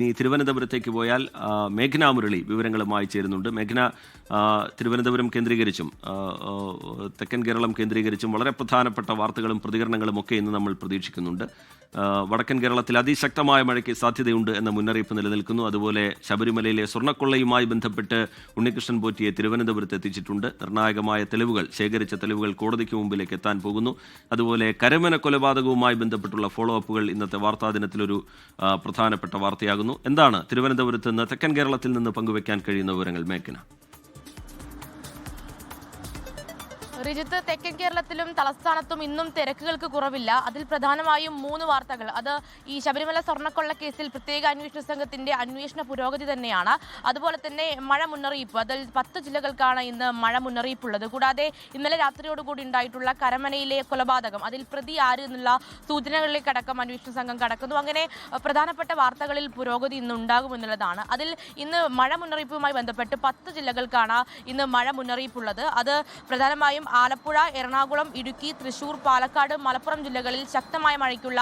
ഇനി തിരുവനന്തപുരത്തേക്ക് പോയാൽ മേഘ്ന മുരളി വിവരങ്ങളുമായി ചേരുന്നുണ്ട്. മേഘ്ന തിരുവനന്തപുരം കേന്ദ്രീകരിച്ചും തെക്കൻ കേരളം കേന്ദ്രീകരിച്ചും വളരെ പ്രധാനപ്പെട്ട വാർത്തകളും പ്രതികരണങ്ങളും ഒക്കെ ഇന്ന് നമ്മൾ പ്രതീക്ഷിക്കുന്നുണ്ട്. വടക്കൻ കേരളത്തിൽ അതിശക്തമായ മഴയ്ക്ക് സാധ്യതയുണ്ട് എന്ന മുന്നറിയിപ്പ് നിലനിൽക്കുന്നു. അതുപോലെ ശബരിമലയിലെ സ്വർണക്കൊള്ളയുമായി ബന്ധപ്പെട്ട് ഉണ്ണികൃഷ്ണൻ പോറ്റിയെ തിരുവനന്തപുരത്ത് എത്തിച്ചിട്ടുണ്ട്. നിർണായകമായ തെളിവുകൾ ശേഖരിച്ച തെളിവുകൾ കോടതിക്ക് മുമ്പിലേക്ക് എത്താൻ പോകുന്നു. അതുപോലെ കരമന കൊലപാതകവുമായി ബന്ധപ്പെട്ടുള്ള ഫോളോ അപ്പുകൾ ഇന്നത്തെ വാർത്താ ദിനത്തിലൊരു പ്രധാനപ്പെട്ട വാർത്തയാകുന്നു. എന്താണ് തിരുവനന്തപുരത്ത് നിന്ന് തെക്കൻ കേരളത്തിൽ നിന്ന് പങ്കുവയ്ക്കാൻ കഴിയുന്ന വിവരങ്ങൾ മേഘന? റിജിത്ത് തെക്കൻ കേരളത്തിലും തലസ്ഥാനത്തും ഇന്നും തിരക്കുകൾക്ക് കുറവില്ല. അതിൽ പ്രധാനമായും മൂന്ന് വാർത്തകൾ. അത് ഈ ശബരിമല സ്വർണക്കൊള്ള കേസിൽ പ്രത്യേക അന്വേഷണ സംഘത്തിന്റെ അന്വേഷണ പുരോഗതി തന്നെയാണ്. അതുപോലെ തന്നെ മഴ മുന്നറിയിപ്പ്. അതിൽ പത്ത് ജില്ലകൾക്കാണ് ഇന്ന് മഴ മുന്നറിയിപ്പുള്ളത്. കൂടാതെ ഇന്നലെ രാത്രിയോടുകൂടി ഉണ്ടായിട്ടുള്ള കരമനയിലെ കൊലപാതകം. അതിൽ പ്രതി ആര് എന്നുള്ള സൂചനകളിലേക്ക് അടക്കം അന്വേഷണ സംഘം കടക്കുന്നു. അങ്ങനെ പ്രധാനപ്പെട്ട വാർത്തകളിൽ പുരോഗതി ഇന്ന് ഉണ്ടാകുമെന്നുള്ളതാണ് അതിൽ ഇന്ന് മഴ മുന്നറിയിപ്പുമായി ബന്ധപ്പെട്ട് പത്ത് ജില്ലകൾക്കാണ് ഇന്ന് മഴ മുന്നറിയിപ്പുള്ളത്. അത് പ്രധാനമായും ആലപ്പുഴ എറണാകുളം ഇടുക്കി തൃശൂർ പാലക്കാട് മലപ്പുറം ജില്ലകളിൽ ശക്തമായ മഴയ്ക്കുള്ള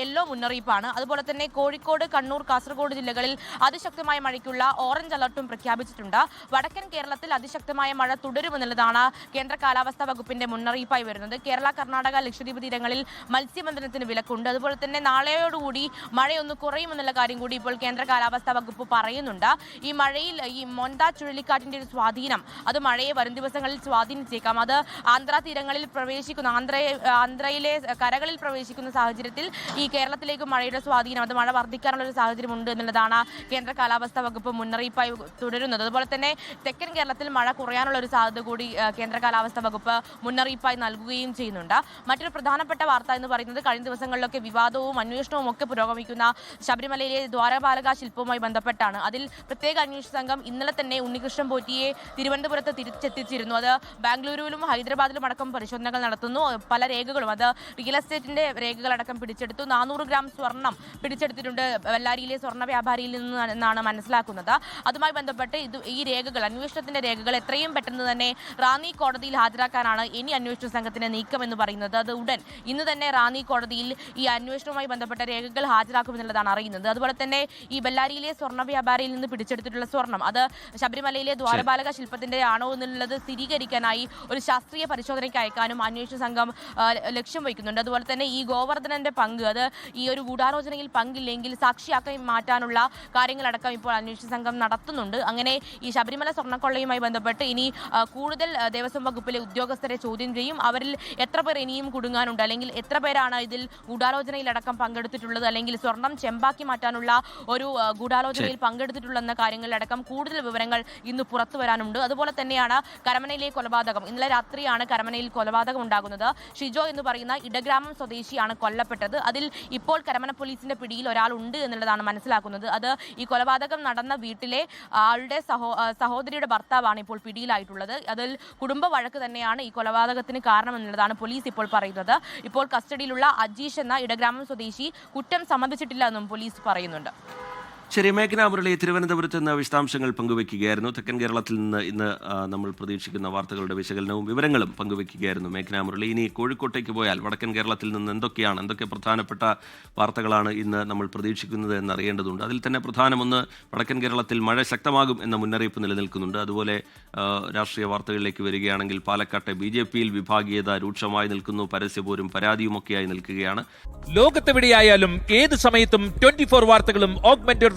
യെല്ലോ മുന്നറിയിപ്പാണ്. അതുപോലെ തന്നെ കോഴിക്കോട് കണ്ണൂർ കാസർഗോഡ് ജില്ലകളിൽ അതിശക്തമായ മഴയ്ക്കുള്ള ഓറഞ്ച് അലർട്ടും പ്രഖ്യാപിച്ചിട്ടുണ്ട്. വടക്കൻ കേരളത്തിൽ അതിശക്തമായ മഴ തുടരുമെന്നുള്ളതാണ് കേന്ദ്ര കാലാവസ്ഥാ വകുപ്പിന്റെ മുന്നറിയിപ്പായി വരുന്നത്. കേരള കർണാടക ലക്ഷദ്വീപ് തീരങ്ങളിൽ മത്സ്യബന്ധനത്തിന് വിലക്കുണ്ട്. അതുപോലെ തന്നെ നാളെയോടുകൂടി മഴയൊന്ന് കുറയുമെന്നുള്ള കാര്യം കൂടി ഇപ്പോൾ കേന്ദ്ര കാലാവസ്ഥാ വകുപ്പ് പറയുന്നുണ്ട്. ഈ മഴയിൽ ഈ മൊന്ത ചുഴലിക്കാറ്റിന്റെ ഒരു സ്വാധീനം അത് മഴയെ വരും ദിവസങ്ങളിൽ സ്വാധീനിച്ചേക്കാം. അത് ആന്ധ്ര തീരങ്ങളിൽ പ്രവേശിക്കുന്ന ആന്ധ്രയെ ആന്ധ്രയിലെ കരകളിൽ പ്രവേശിക്കുന്ന സാഹചര്യത്തിൽ ഈ കേരളത്തിലേക്ക് മഴയുടെ സ്വാധീനം അത് മഴ വർദ്ധിക്കാനുള്ള ഒരു സാഹചര്യം ഉണ്ട് എന്നുള്ളതാണ് കേന്ദ്ര കാലാവസ്ഥാ വകുപ്പ് മുന്നറിയിപ്പായി തുടരുന്നത്. അതുപോലെ തന്നെ തെക്കൻ കേരളത്തിൽ മഴ കുറയാനുള്ള ഒരു സാധ്യത കൂടി കേന്ദ്ര കാലാവസ്ഥാ വകുപ്പ് മുന്നറിയിപ്പായി നൽകുകയും ചെയ്യുന്നുണ്ട്. മറ്റൊരു പ്രധാനപ്പെട്ട വാർത്ത എന്ന് പറയുന്നത് കഴിഞ്ഞ ദിവസങ്ങളിലൊക്കെ വിവാദവും അന്വേഷണവും ഒക്കെ പുരോഗമിക്കുന്ന ശബരിമലയിലെ ദ്വാരപാലക ശില്പവുമായി ബന്ധപ്പെട്ടാണ്. അതിൽ പ്രത്യേക അന്വേഷണ സംഘം ഇന്നലെ തന്നെ ഉണ്ണികൃഷ്ണൻ പോറ്റിയെ തിരുവനന്തപുരത്ത് തിരിച്ചെത്തിച്ചിരുന്നു. അത് ബാംഗ്ലൂരുവിലും ഹൈദരാബാദിലും അടക്കം പരിശോധനകൾ നടത്തുന്നു. പല രേഖകളും അത് റിയൽ എസ്റ്റേറ്റിന്റെ രേഖകളടക്കം പിടിച്ചെടുത്തു. നാനൂറ് ഗ്രാം സ്വർണം പിടിച്ചെടുത്തിട്ടുണ്ട്. ബെല്ലാരിയിലെ സ്വർണ വ്യാപാരിയിൽ നിന്നാണ് മനസ്സിലാക്കുന്നത്. അതുമായി ബന്ധപ്പെട്ട് ഇത് ഈ രേഖകൾ അന്വേഷണത്തിന്റെ രേഖകൾ എത്രയും പെട്ടെന്ന് തന്നെ റാന്നി കോടതിയിൽ ഹാജരാക്കാനാണ് ഇനി അന്വേഷണ സംഘത്തിന്റെ നീക്കം എന്ന് പറയുന്നത്. അത് ഉടൻ ഇന്ന് തന്നെ റാന്നി കോടതിയിൽ ഈ അന്വേഷണവുമായി ബന്ധപ്പെട്ട രേഖകൾ ഹാജരാക്കുമെന്നുള്ളതാണ് അറിയുന്നത്. അതുപോലെ തന്നെ ഈ ബെല്ലാരിയിലെ സ്വർണ വ്യാപാരിയിൽ നിന്ന് പിടിച്ചെടുത്തിട്ടുള്ള സ്വർണം അത് ശബരിമലയിലെ ദ്വാരപാലക ശില്പത്തിന്റെ ആണോ എന്നുള്ളത് സ്ഥിരീകരിക്കാനായി ഒരു ശാസ്ത്രീയ പരിശോധനയ്ക്ക് അയക്കാനും അന്വേഷണ സംഘം ലക്ഷ്യം വയ്ക്കുന്നുണ്ട്. അതുപോലെ തന്നെ ഈ ഗോവർദ്ധനന്റെ പങ്ക് അത് ഈ ഒരു ഗൂഢാലോചനയിൽ പങ്കില്ലെങ്കിൽ സാക്ഷിയാക്കി മാറ്റാനുള്ള കാര്യങ്ങളടക്കം ഇപ്പോൾ അന്വേഷണ സംഘം നടത്തുന്നുണ്ട്. അങ്ങനെ ഈ ശബരിമല സ്വർണക്കൊള്ളയുമായി ബന്ധപ്പെട്ട് ഇനി കൂടുതൽ ദേവസ്വം വകുപ്പിലെ ഉദ്യോഗസ്ഥരെ ചോദ്യം ചെയ്യും. അവരിൽ എത്ര പേർ ഇനിയും കുടുങ്ങാനുണ്ട്? അല്ലെങ്കിൽ എത്ര പേരാണ് ഇതിൽ ഗൂഢാലോചനയിലടക്കം പങ്കെടുത്തിട്ടുള്ളത്? അല്ലെങ്കിൽ സ്വർണം ചെമ്പാക്കി മാറ്റാനുള്ള ഒരു ഗൂഢാലോചനയിൽ പങ്കെടുത്തിട്ടുള്ളെന്ന കാര്യങ്ങളിലടക്കം കൂടുതൽ വിവരങ്ങൾ ഇന്ന് പുറത്തു വരാനുണ്ട്. അതുപോലെ തന്നെയാണ് കരമനയിലെ കൊലപാതകം. ഇന്നലെ രാത്രിയാണ് കരമനയിൽ കൊലപാതകം ഉണ്ടാകുന്നത് ഷിജോ എന്ന് പറയുന്ന ഇടഗ്രാമം സ്വദേശിയാണ് കൊല്ലപ്പെട്ടത്. അതിൽ ഇപ്പോൾ കരമന പോലീസിന്റെ പിടിയിൽ ഒരാൾ ഉണ്ട് എന്നുള്ളതാണ് മനസ്സിലാക്കുന്നത്. അത് ഈ കൊലപാതകം നടന്ന വീട്ടിലെ ആളുടെ സഹോ സഹോദരിയുടെ ഭർത്താവാണ് ഇപ്പോൾ പിടിയിലായിട്ടുള്ളത്. അതിൽ കുടുംബ വഴക്ക് തന്നെയാണ് ഈ കൊലപാതകത്തിന് കാരണം എന്നുള്ളതാണ് പോലീസ് ഇപ്പോൾ പറയുന്നത്. ഇപ്പോൾ കസ്റ്റഡിയിലുള്ള അജീഷ് എന്ന ഇടഗ്രാമം സ്വദേശി കുറ്റം സമ്മതിച്ചിട്ടില്ല എന്നും പോലീസ് പറയുന്നുണ്ട്. ശരി മേഘന മുരളി തിരുവനന്തപുരത്ത് നിന്ന് വിശദാംശങ്ങൾ പങ്കുവയ്ക്കുകയായിരുന്നു. തെക്കൻ കേരളത്തിൽ നിന്ന് ഇന്ന് നമ്മൾ പ്രതീക്ഷിക്കുന്ന വാർത്തകളുടെ വിശകലനവും വിവരങ്ങളും പങ്കുവയ്ക്കുകയായിരുന്നു മേഘന മുരളി ഇനി കോഴിക്കോട്ടേക്ക് പോയാൽ വടക്കൻ കേരളത്തിൽ നിന്ന് എന്തൊക്കെയാണ് എന്തൊക്കെ പ്രധാനപ്പെട്ട വാർത്തകളാണ് ഇന്ന് നമ്മൾ പ്രതീക്ഷിക്കുന്നത് എന്നറിയേണ്ടതുണ്ട്. അതിൽ തന്നെ പ്രധാനമൊന്ന് വടക്കൻ കേരളത്തിൽ മഴ ശക്തമാകും എന്ന മുന്നറിയിപ്പ് നിലനിൽക്കുന്നുണ്ട്. അതുപോലെ രാഷ്ട്രീയ വാർത്തകളിലേക്ക് വരികയാണെങ്കിൽ പാലക്കാട്ടെ ബി ജെ പിയിൽ വിഭാഗീയത രൂക്ഷമായി നിൽക്കുന്നു പരസ്യപോരും പരാതിയുമൊക്കെയായി നിൽക്കുകയാണ്. ലോകത്തെവിടെയായാലും ഏത് സമയത്തും ട്വന്റി ഫോർ വാർത്തകളും ഓഗ്മെന്റഡ്